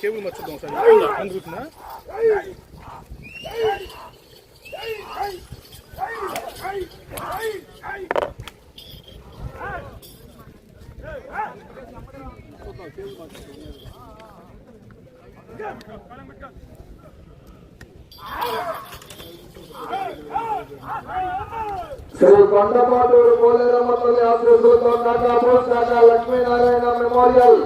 개불 맞춘 동산이 안 그렇구나. 개불 맞춘 동산. శ్రీ కొండపాటూరు పోలేరమ్మ తల్లి ఆశీస్సులతో కాకాపూర్ కాకా లక్ష్మీనారాయణ మెమోరియల్.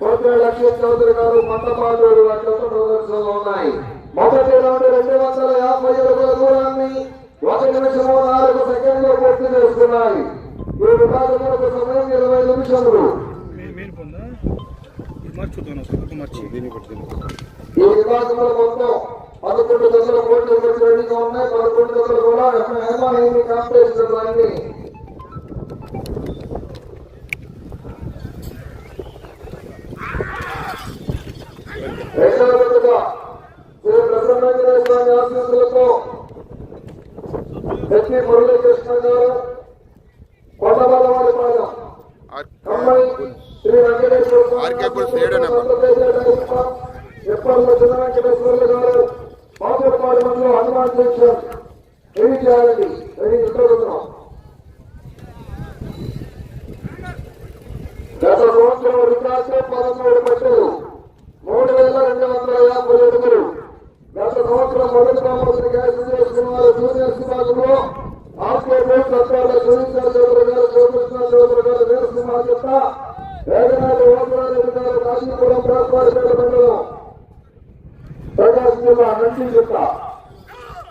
కోటే లక్ష్మీ చౌదరి గారు కొండపాటూరు అట్లతో ప్రదర్శనలో ఉన్నాయి. మొదటి రౌండ్ రెండు వందల యాభై అడుగుల దూరాన్ని ఒక నిమిషము నాలుగు సెకండ్లు పూర్తి చేస్తున్నాయి ఈ విభాగములకు సమయం ఇరవై నిమిషములు. మర్చిపోతాను ఒకసారి మర్చి. ఈ విభాగంలో మొత్తం పదకొండు దశల పోటీ రెడీగా ఉన్నాయి. పదకొండు దశలు కూడా హేమాహేమి కాంపిటీషన్ అన్ని రెండవ విధంగా శ్రీ ప్రసన్నంజనేయ స్వామి ఆశీస్సులతో ఎస్పీ మురళీకృష్ణ గారు కొండబలవారిపాలెం అమ్మాయి శ్రీ వెంకటేశ్వర స్వామి ఆర్కే చేయడనమ్మా. ఎప్పటిలో చిన్న వెంకటేశ్వర్లు గారు మామిడిపాడు మండలం హనుమాన్ జంక్షన్ రెడీ చేయాలండి రెడీ నిద్రపోతున్నాం గత సంవత్సరం రికార్డు పదమూడు పట్టలు మూడు వేల రెండు వందల యాభై అడుగులు గత సంవత్సరం మొదటి బహుమతిని కైవసం చేసుకున్న వారు జూనియర్స్ విభాగంలో చౌదరి గారు చౌదరి గారు కాశీపురం ప్రాస్పాడిపేట మండలం ప్రకాశం జిల్లా నంది చెత్త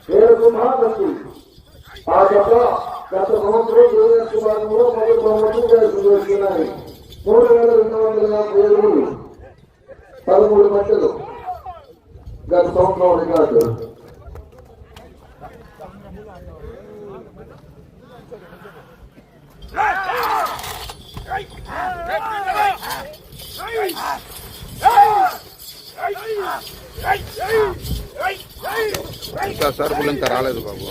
వీరసింహ నంది ఆ చెప్ప గత సంవత్సరం జూనియర్స్ విభాగంలో మొదటి బహుమతిని కైవసం మూడు వేల రెండు వందల యాభై అడుగులు పదమూడు గంటలు గత సంవత్సరం రికార్డు ఇంకా సరుకులు ఇంకా రాలేదు బాబు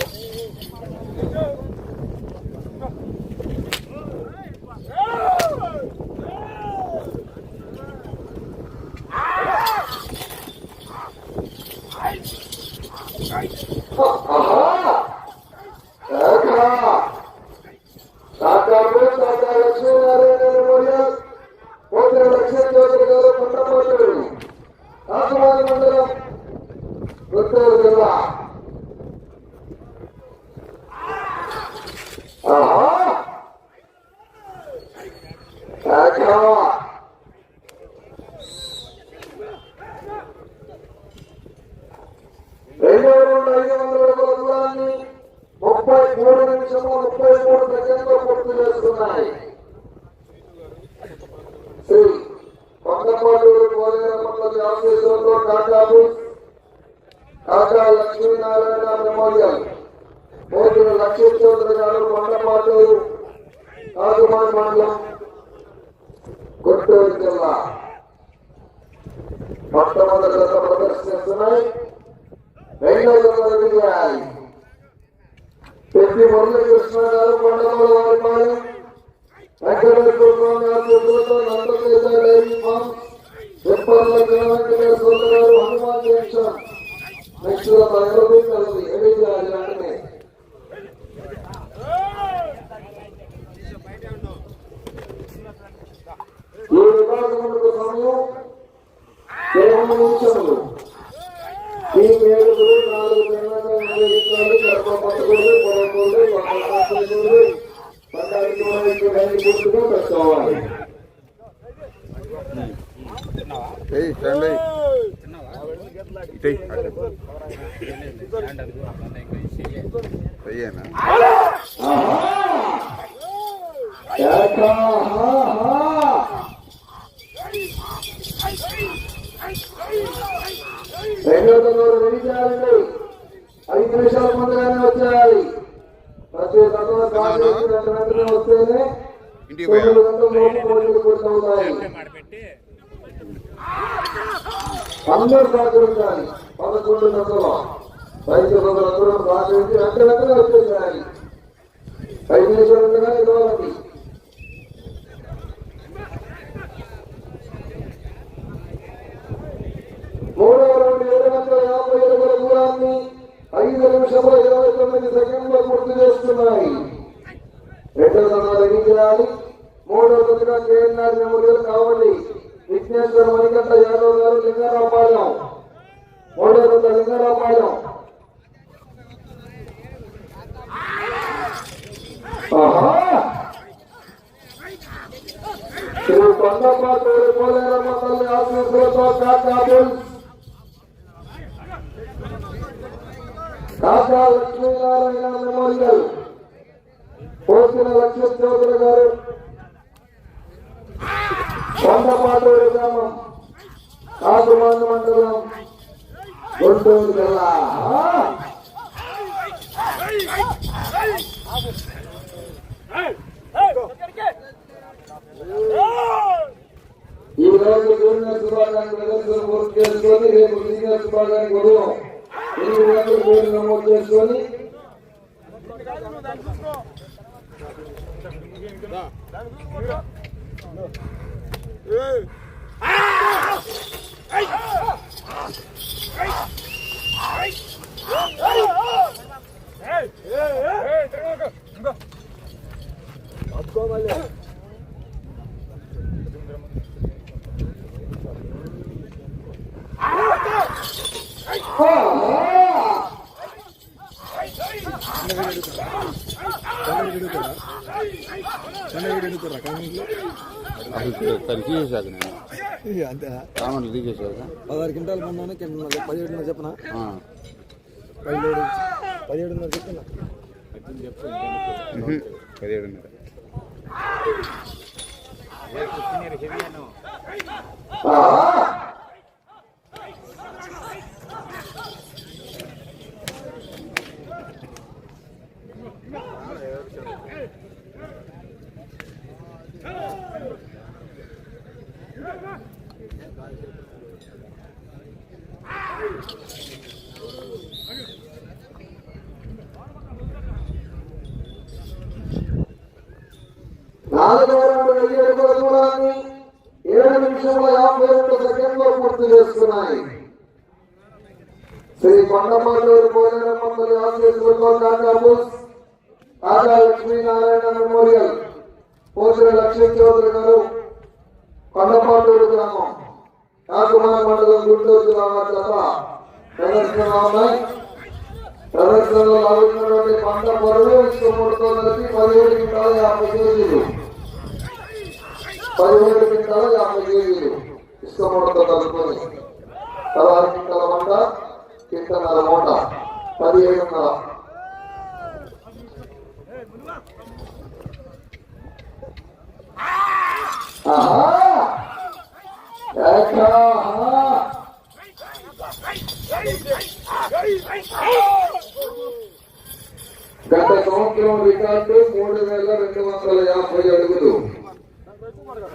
ముప్పై మూడు నిమిషము ముప్పై మూడు సెకండ్లు పూర్తి చేస్తున్నాయి శ్రీ కొండపాటూరు పోలేరమ్మకి ఆఫీసులతో కాకాపు కాకా లక్ష్మీనారాయణ మెమోరియల్ పోతున్న లక్ష్మీ చౌదరి గారు కొండపాటూరు కాకుమార్ మండలం గుంటూరు జిల్లా మొట్టమొదటి దశ ప్రదర్శిస్తున్నాయి రెండవ దశ విజయాలు Peddi Muralikrishna garu Kondamula Varipalem Venkateswara Swamy dairy farm Tipparla Venkateswara garu Hanuman Junction. Next తరగతి కలిసి ఈ విభాగములకు సమయం ఇరవై నిమిషములు. ఈ ఏడుగురు నాలుగు నిర్వహించాలి గర్భపట్టకూడదు రెండు పూర్తిగా పెట్టుకోవాలి ఏయ్ రండి ఇటేయ్ నిమిషాల ముందుగానే వచ్చేయాలి ప్రతి వెంటనే వస్తేనే తొమ్మిది గంటల పోటీలు పూర్తవుతాయి అందరూ సహకరించాలి పదకొండు గంటలో రైతు బంధువులందరూ సహకరించి వెంటనే వచ్చేసేయాలి ఐదు నిమిషాలు ఉండగానే ఇవ్వాలండి. మూడవ రెండు ఏడు వందల యాభై ఏడుగుల దూరాన్ని ఐదు నిమిషముల ఇరవై తొమ్మిది సెకండ్లు పూర్తి చేస్తున్నాయి. రెండవ తన చేయాలి మూడో తొమ్మిదిగా కేఎన్ఆర్ మెమోరియల్ కావండి విఘ్నేశ్వర మణికంఠ యాదవ్ గారు లింగారావుపాలెం మూడో తొమ్మిది లింగారావుపాలెం ఆహా! శ్రీ కొండపాటూరి పోలేరమ్మ తల్లి ఆశీస్సులతో కాకాబుల్ రాజా లక్ష్మీనారాయణ మెమోరియల్ పోసిన లక్ష్మీ చౌదరి గారు కొండపాటూరు గ్రామం కాకుమాండ మండలం గుంటూరు జిల్లా. ఈ రోజు జూనియర్ విభాగానికి ప్రదర్శన పూర్తి చేసుకొని రేపు సీనియర్ విభాగానికి ఉదయం ఎనిమిది పేరు నమోదు చేసుకొని చేశాక నేను. అంతే. కామెంట్లు తీసేశాక పదహారు క్వింటాల కింద పదిహేడున్నర చెప్పిన? ఆ. పదిహేడు పదిహేడున్నర చెప్పిన. పదిహేడున్నర. నాలుగవ రౌండ్ వెయ్యి అడుగుల దూరాన్ని ఏడు నిమిషముల యాభై రెండు సెకండ్లో పూర్తి చేసుకున్నాయి శ్రీ కొండమల్లూరు పోలేరమ్మ తల్లి ఆశీస్సులతో కాకాబుస్ కాకా లక్ష్మీనారాయణ మెమోరియల్. పోసిన లక్ష్మీ చౌదరి గారు కొండపాటూరు గ్రామం. కాకుమార మండలం గుంటూరు జిల్లా చేత ప్రదర్శన ఉన్నాయి. ప్రదర్శనలో లాగుతున్నటువంటి పంట పొరలు ఇష్టముడితో కలిపి పదిహేడు గింటల యాభై కేజీలు. పదిహేడు గింటల యాభై కేజీలు ఇష్టముడితో కలుపుకొని పదహారు గింటల మంట క్వింటన్నర మూట పదిహేడున్నర. గత సంవత్సరం రికార్డు మూడు వేల రెండు వందల యాభై అడుగులు.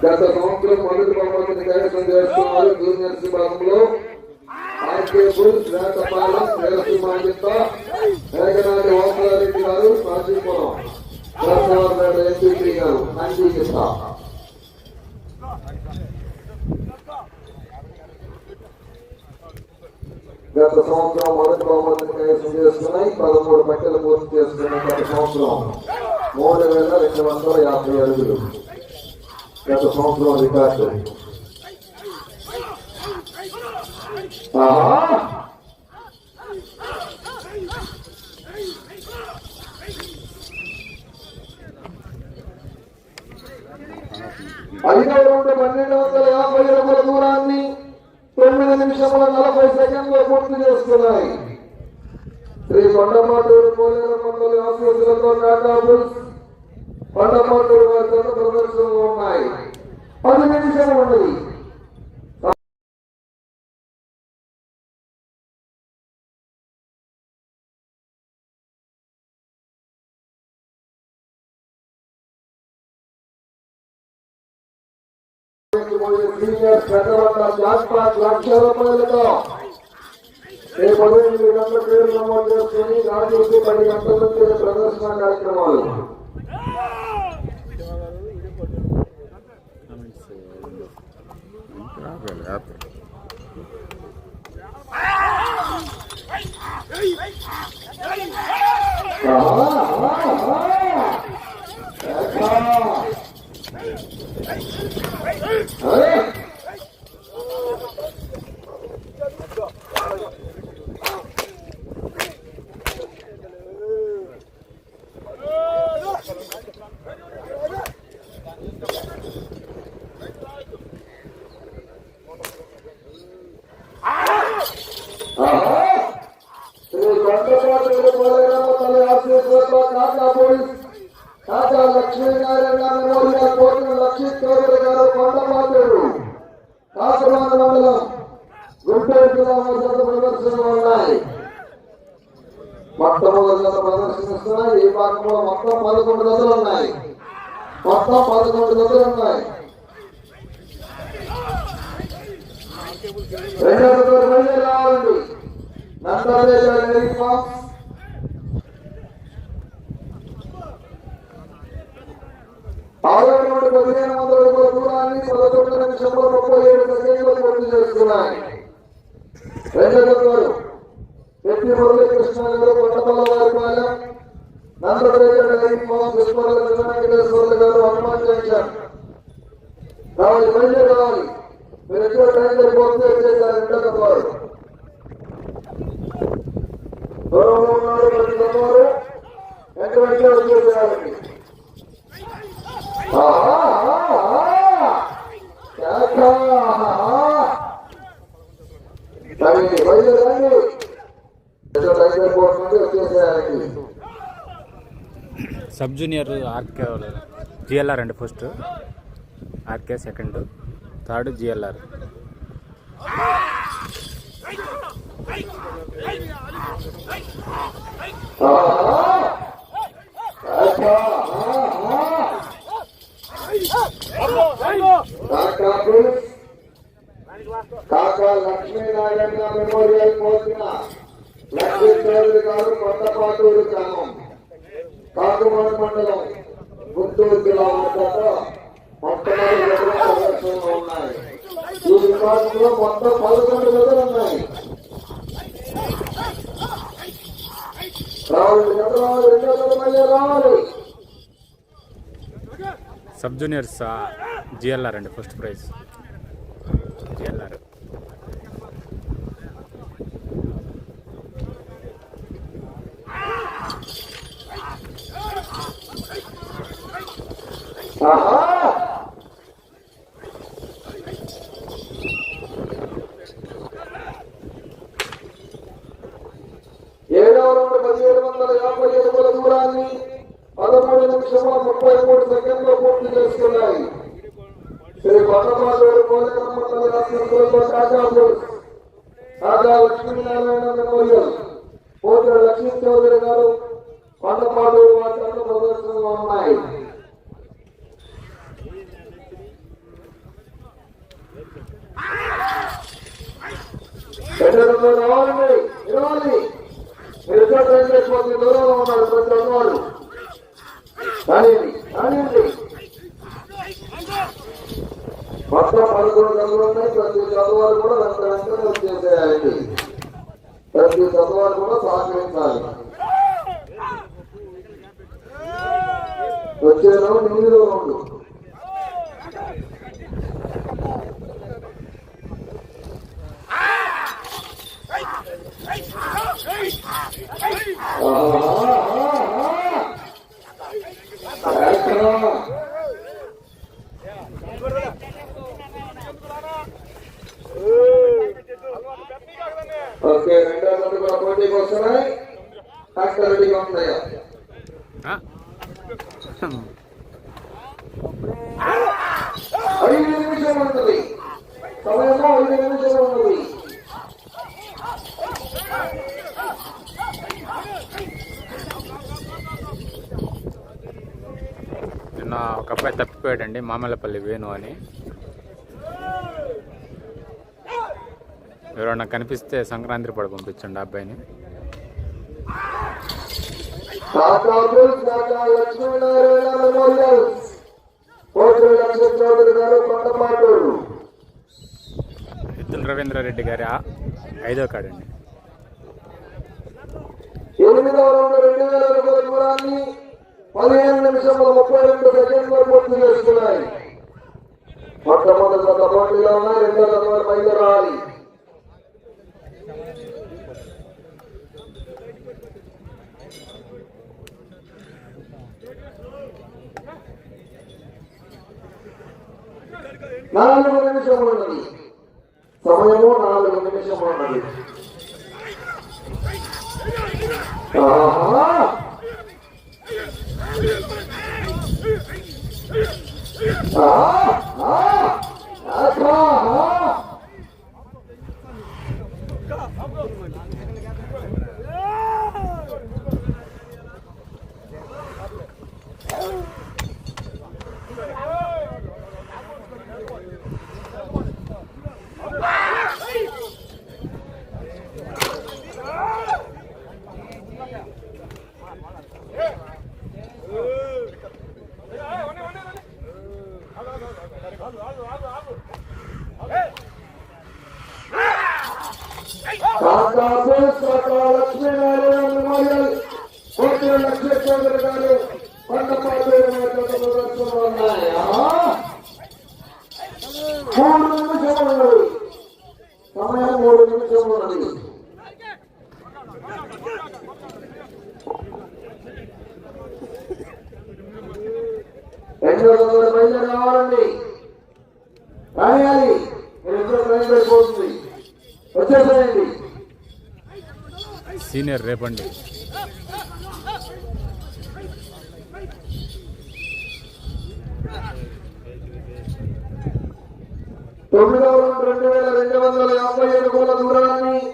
గత సంవత్సరం మొదటి బహుమతిని కైవసం చేస్తున్నారు జూనియర్స్ విభాగంలో ఆర్కే బుల్ శ్వేతపాలెం శ్రేయసింహాజిత మేఘనాటి ఓమలారెడ్డి గారు కాశీపురం ప్రసాద్ ఎంపీ గారు. గత సంవత్సరం మొదటి బహుమతిని కైవసం చేసుకున్నాయి పదమూడు పట్టెలు పూర్తి చేసుకున్నాయి గత సంవత్సరం మూడు వేల రెండు వందల యాభై అడుగులు గత సంవత్సరం రికార్డు ఆహా! ఐదవ రౌండ్ పన్నెండు వందల యాభై అడుగుల దూరాన్ని తొమ్మిది నిమిషముల నలభై సెకండ్లు పూర్తి చేస్తున్నాయి శ్రీ కొండమాటూరు పోలేరమ్మ మండలి ఆఫీసులతో కాకాబుల్ కొండమాటూరు వారి ప్రదర్శనలు ఉన్నాయి. పది నిమిషాలు ఉన్నది నిర్వహించబోయే సీనియర్ పెద్దవంట జాక్పాట్ లక్ష రూపాయలతో రేపు ఉదయం ఎనిమిది గంటల పేరు నమోదు చేసుకుని రాజకీయ పది గంటల నుంచి ప్రదర్శన కార్యక్రమాలు ఆపేయాలి, ¿Eh? ఆరో నుండి పదిహేను వందల అడుగుల దూరాన్ని పదకొండు నిమిషంలో ముప్పై ఏడు సెకండ్లు పూర్తి చేస్తున్నాయి. రెండో గారు ఎట్టి Muralikrishna garu Kondapallavaripalem dairy farms Viswanatha Venkateswarlu garu Hanuman Junction. రావాలి మళ్ళీ రావాలి. మీరు ఎక్కువ టైం సరిపోతే చేశారు రెండో వారు దూరంలో ఉన్నారు ప్రతి ఒక్కరు వెంట వెంటనే వచ్చేసేయాలండి ఆహా, ఆహా, కేక, ఆహా. రండి, బయలుదేరండి. ఏదో టైం సరిపోతుంది వచ్చేసేయాలండి సబ్ జూనియర్ ఆర్కే జిఎల్ఆర్ అండి first. RK second. Third GLR. Kaka Lakshminarayana memorial కోసిన లక్ష్మీ చౌదరి గారు కొత్తపాటూరు గ్రామం కాకుమాన మండలం గుంటూరు జిల్లా వద్ద మొట్టమొదటి ఉన్నాయి. ఈ విభాగంలో మొత్తం పదకొండు గదులు ఉన్నాయి. రావాలి. సబ్ జూనియర్స్ జిఎల్ఆర్ అండి ఫస్ట్ ప్రైజ్ జిఎల్ఆర్ ఆహా ఏడవ రౌండ్ పదిహేడు వందల యాభై అడుగుల దూరాన్ని పదమూడు నిమిషముల ముప్పై మూడు సెకండ్లు పూర్తి చేసుకున్నాయి. శ్రీ కొండపాటూరు కోలేరమ్మ తల్లి ఆశీస్సులతో కాకాపూర్ కాకా లక్ష్మీనారాయణ మెమోరియల్. పోతుల లక్ష్మీ చౌదరి గారు కొండపాటూరు వాటి ప్రదర్శనలో ఉన్నాయి. ఎక్కడ మీరు ఎక్కడ దూరంలో ఉన్నారు ప్రతి ఒక్కరు కానివ్వండి కానివ్వండి మొత్తం పదకొండు ఉన్నాయి ప్రతి చదువులు కూడా వెంట ప్రతి చదువులు కూడా సహకరించాలి వచ్చే రౌండ్ ఎనిమిదో రౌండ్ ఓకే చచ్చిపోయాడు అండి మామల్లపల్లి వేణు అని. ఎవరన్నా కనిపిస్తే సంక్రాంతి పడి పంపించండి అబ్బాయిని. ఎత్తుల రవీంద్రారెడ్డి గారి ఐదో కాడండి. ఎనిమిదవ రెండు వేల పదిహేను నిమిషంలో ముప్పై రెండు సెకండ్ వరకు పూర్తి మూడు నిమిషములు ఉన్నది రెండు వందల బయలుదేరి రావాలండి రాయాలి. ఇద్దరు వచ్చేసేయండి సీనియర్ రేపండి. తొమ్మిదవ రౌండ్ రెండు వేల రెండు వందల యాభై ఏడు అడుగుల దూరాన్ని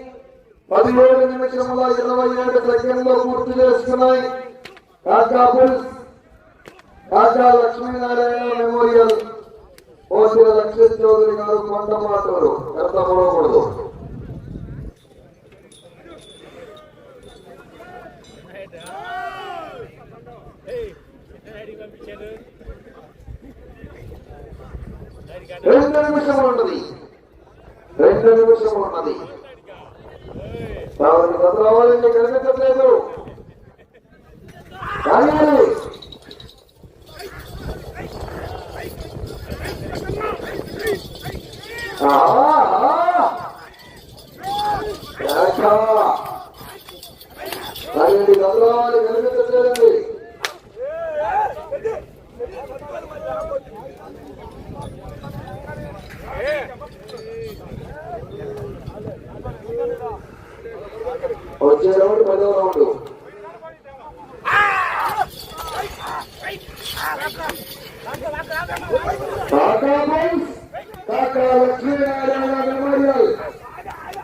పదిహేడు నిమిషముల ఇరవై ఏడు సెకండ్లో పూర్తి చేసుకున్నాయి. కాకాపుల్ కాకా లక్ష్మీనారాయణ మెమోరియల్. కోసిన లక్ష్మీ చౌదరి గారు కొండమాటూరు ఎంత మూడకూడదు రెండు నిమిషములు ఉన్నది రెండు నిమిషములు ఉన్నది రావాలి కొత్త రావాలండి కనిపించట్లేదు రాయాలి. రాయండి కొత్త రావాలి కనిపించట్లేదండి వచ్చే రౌండ్ పదో రౌండ్ కాకా బాయ్స్, కాకా లక్ష్మీనారాయణ మెమోరియల్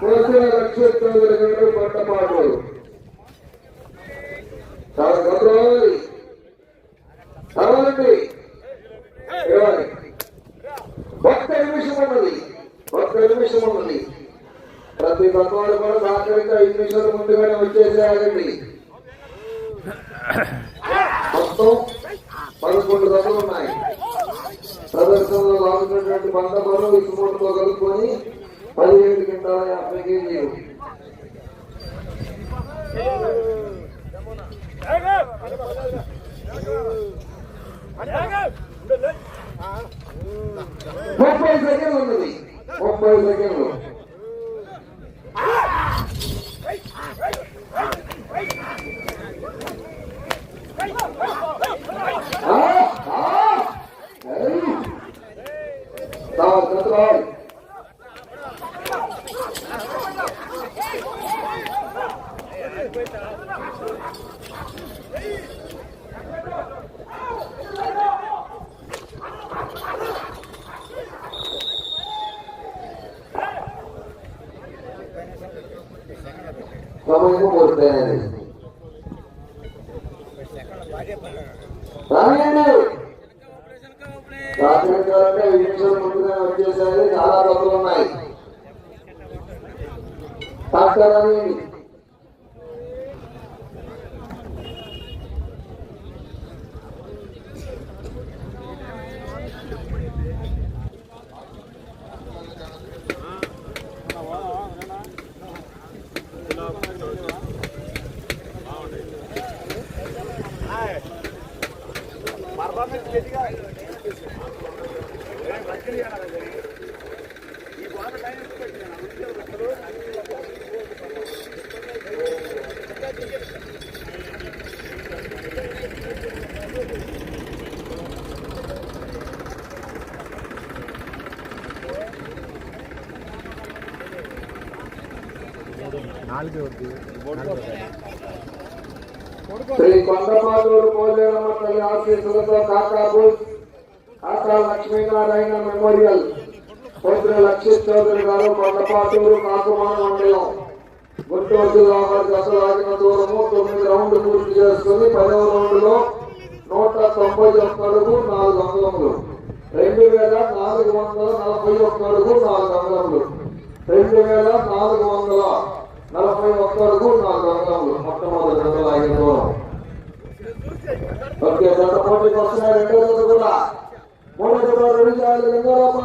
కోసిన లక్ష్మీ చౌదరి గారు పట్టపాటు చాలా గౌరవాలి కావాలండి ఇవ్వాలి ఒక్క నిమిషం ఉన్నది ఒక్క నిమిషం ఉన్నది ప్రతి కూడా సహకరించి ఐదు నిమిషాల ముందుగానే వచ్చేసేయాలండి మొత్తం పదకొండు దశలు ఉన్నాయి. ప్రదర్శనలో లాగుతున్నటువంటి బంధపరు ఇసుమూటతో కలుపుకొని పదిహేడు గంటల యాభై కేజీలు. ముప్పై సెకండ్లు ఉన్నది. ముప్పై సెకండ్లు. ఆ, ఆ, ఏయ్. శ్రీ కొండపాలూరు పోలేరమ్మ తల్లి ఆశీస్సులతో కాకాబు కాకా లక్ష్మీనారాయణ మెమోరియల్. పొద్దున లక్ష్మీ చౌదరి గారు కొండపాటూరు కాకుమాన మండలం. గుంటూరు జిల్లా వారి దశలాగిన దూరము తొమ్మిది రౌండ్లు పూర్తి చేసుకుని పదవ రౌండ్లో నూట తొంభై ఒక్క అడుగు నాలుగు అంగుళములు. రెండు వేల నాలుగు వందల నలభై ఒక్క అడుగు నాలుగు అంగుళములు. రెండు వేల నాలుగు వందల నలభై ఒక్క అడుగు నాలుగు అంగుళములు మొట్టమొదటి దశలాగిన దూరం ఓకే గత పోటీకి వస్తున్నాయి రెండో రోజు కూడా. మూడో రెండు.